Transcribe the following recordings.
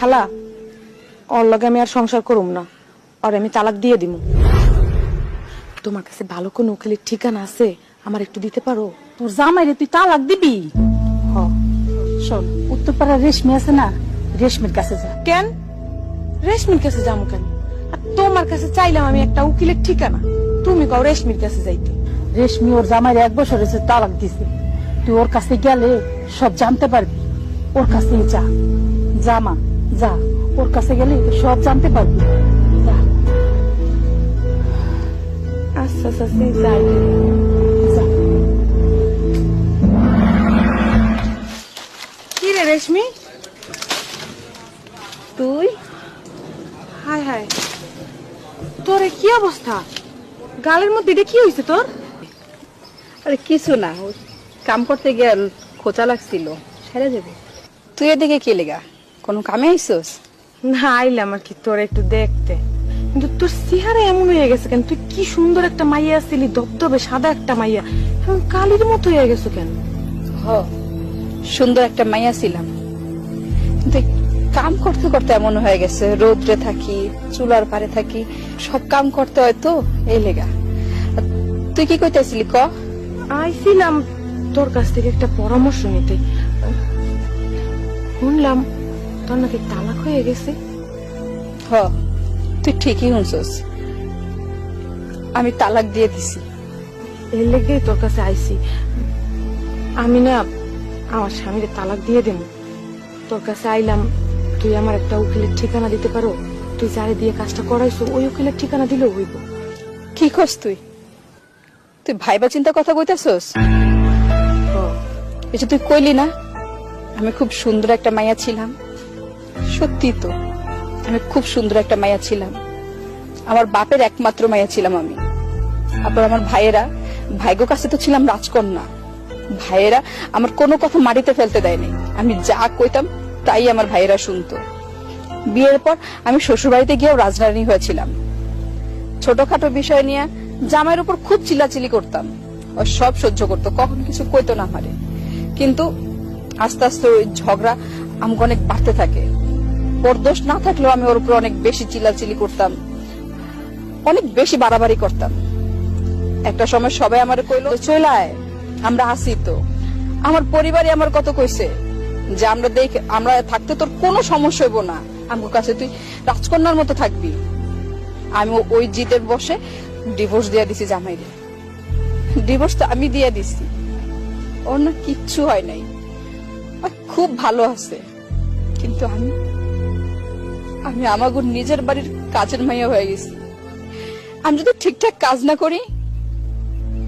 খালা ওর লগে আমি আর সংসার করুম না। আর আমি তালাক দিয়ে দিমু। তোমার কাছে ভালো কোন উকিলের ঠিকানা আছে আমার একটু দিতে পারো? তোর জামাইরে তুই তালাক দিবি? হ শোন উত্তরপাড়া রেশমি আছে না? রেশমির কাছে যা। কেন? রেশমির কাছে যাব কেন? আর তোমার কাছে চাইলাম আমি একটা উকিলের ঠিকানা। তুমি কও রেশমির কাছে যাইতে। রেশমি ওর জামাইরে এক বছর হয়েছে তালাক দিছে। তুই ওর কাছে গেলে সব জানতে পারবি। ওর কাছে যা। জামা যা ওর কাছে গেলে সব জানতে পারবি। যা। আচ্ছা আচ্ছা যাই। কি রে রেশমি? তুই? হায় হায় তোর কি অবস্থা? গালের মধ্যে এটা কি হয়েছে তোর? আরে কিছু না। কাম করতে গিয়ে খোঁচা লাগছিল। সেরে যাবে। তুই এদিকে কি লেগা? কোনো কামে আইসোস? না আইলাম আর কি তোর একটু দেখতে। কিন্তু তোর চেহারা এমন হয়ে গেছে কেন? তুই কি সুন্দর একটা মাইয়া ছিলি দবদবে সাদা একটা মাইয়া। এখন কালির মতো হয়ে গেছো কেন? হ সুন্দর একটা মাইয়া ছিলাম। কিন্তু কাম করতে করতে এমন হয়ে গেছে রোদ্রে থাকি চুলার পারে থাকি সব কাম করতে হয় তো এই লেগা। তুই কি কইতেছিলি ক? আইছিলাম তোর কাছ থেকে একটা পরামর্শ নিতে। শুনলাম তোর নাকি তালাক হয়ে গেছে? হ তুই ঠিকই শুনছস। আমি তালাক দিয়ে দিছি। এর লেগেই তোর কাছে আইছি। আমি না আমার স্বামীর তালাক দিয়ে দেব। তোর কাছে আইলাম তুই আমার একটা উকিলের ঠিকানা দিতে পারো? তুই যারে দিয়ে কাজটা করাইছো ওই উকিলের ঠিকানা দিলেও হইব। কি করস তুই? তুই ভাইবা চিন্তা কথা কইতাছস? এই যে তুই কইলি না আমি খুব সুন্দর একটা মাইয়া ছিলাম। সত্যি তো, আমি খুব সুন্দর একটা মায়া ছিলাম। আমার বাপের একমাত্র মায়া ছিলাম আমি। আবার আমার ভাইয়েরা, ভাইগো কাছে তো ছিলাম রাজকন্যা। ভাইয়েরা আমার কোনো কথা মাটিতে ফেলতে দেয়নি। আমি যা কইতাম তাই আমার ভাইয়েরা শুনতো। বিয়ের পর আমি শ্বশুরবাড়িতে গিয়েও রাজরানী হয়েছিলাম। ছোটখাটো বিষয় নিয়ে জামাইয়ের উপর খুব চিলাচিলি করতাম। ও সব সহ্য করতো, কখন কিছু কইতো না আমারে। কিন্তু আস্তে আস্তে ওই ঝগড়া আমাকে অনেক বাড়তে থাকে। ওর দোষ না থাকলেও আমি ওর উপর অনেক বেশি চিলাচিলি করতাম। অনেক বেশি বাড়াবাড়ি করতাম। একটা সময় সবাই আমার কইলো চলে আয়, আমরা আসি তো। আমার পরিবারই আমার কত কইছে যে আমরা দেখ, আমরা থাকতে তোর কোনো সমস্যা হইব না। আমার কাছে তুই রাজকন্যার মতো থাকবি। আমি ওই জিদের বসে ডিভোর্স দিয়ে দিছি জামাইরে। ডিভোর্স তো আমি দিয়ে দিছি। ওর না কিচ্ছু হয় নাই। খুব ভালো আছে। কিন্তু আমি আমি আমাকে নিজের বাড়ির কাজের মাইয়া হয়ে গেছি। আমি যদি ঠিকঠাক কাজ না করি,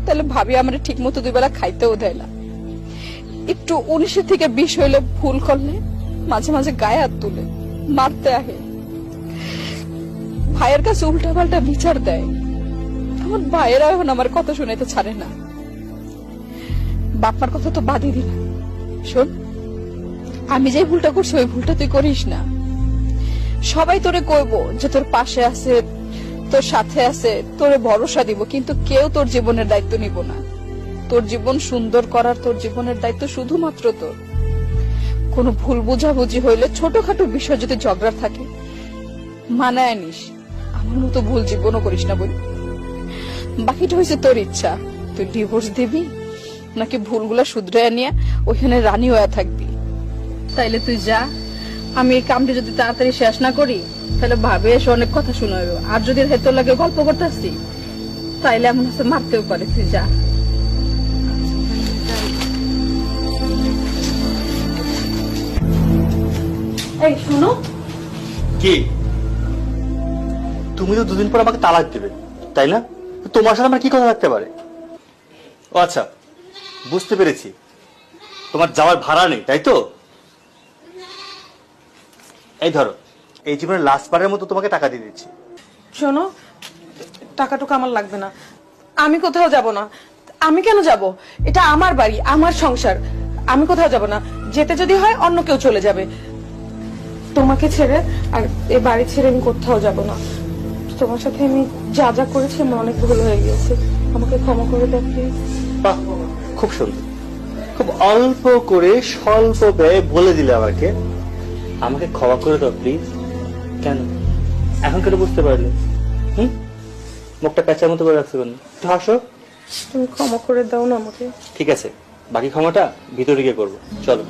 তাহলে ভাবি আমার ঠিক মতো দুই বেলা খাইতেও দেয় না। একটু উনিশের থেকে বিশ হইলে ভুল করলে মাঝে মাঝে গায়ে হাত তুলে, মারতে আহে। ভাইয়ের কাছে উল্টা পাল্টা বিচার দেয়। আমার ভাইয়েরা এখন আমার কথা শুনাইতে ছাড়ে না। বাপমার কথা তো বাদই দিলাম। শোন, আমি যে ভুলটা করছি, ওই ভুলটা তুই করিস না। সবাই তোরে কইব যে তোর পাশে আছে, তোর সাথে আছে, তোরে ভরসা দিব, কিন্তু কেউ তোর জীবনের দায়িত্ব নিব না। তোর জীবন সুন্দর করার তোর জীবনের দায়িত্ব শুধুমাত্র তোর। কোনো ভুল বুঝাবুঝি হইলে ছোটখাটো বিষয় যদি ঝগড়া থাকে, মানায় নিস। আমার মতো ভুল জীবনও করিস না বলি। বাকিটা হয়েছে তোর ইচ্ছা। তুই ডিভোর্স দিবি, নাকি ভুলগুলা শুধরে নিয়ে ওইখানে রানি হয়ে থাকবি। তাইলে তুই যা। আমি এই কামটি যদি তাড়াতাড়ি শেষ না করি তাহলে ভাবে এসে অনেক কথা শুনাইব। আর যদি হেতর লাগে গল্প করতে আসছি তাইলে এমন হচ্ছে মারতেও পারে তুই যা এই শুনো। কি? তুমি তো দুদিন পর আমাকে তালাক দেবে তাই না? তোমার সাথে আমার কি কথা থাকতে পারে? ও আচ্ছা বুঝতে পেরেছি। তোমার যাওয়ার ভাড়া নেই তাই তো? এই ধরো এই জীবনের লাস্ট বারের মতো তোমাকে টাকা দিয়ে দিচ্ছি। শোনো টাকা টুকা আমার লাগবে না। আমি কোথাও যাব না। আমি কেন যাব? এটা আমার বাড়ি আমার সংসার। আমি কোথাও যাব না। যেতে যদি হয় অন্য কেউ চলে যাবে। তোমাকে ছেড়ে আর এ বাড়ি ছেড়ে আমি কোথাও যাব না। তোমার সাথে আমি যা যা করেছি আমার অনেক ভুল হয়ে গিয়েছে। আমাকে ক্ষমা করে দাও প্লিজ বাহ খুব সুন্দর। খুব অল্প করে স্বল্প ব্যয়ে বলে দিলে আমাকে। আমাকে ক্ষমা করে দাও প্লিজ কেন? এখন কেন বুঝতে পারলে? হুম? মুখটা প্যাঁচার মতো করে রাখছো কেন? একটু হাসো। তুমি ক্ষমা করে দাও না আমাকে। ঠিক আছে। বাকি ক্ষমাটা ভিতরে গিয়ে করব। চলো।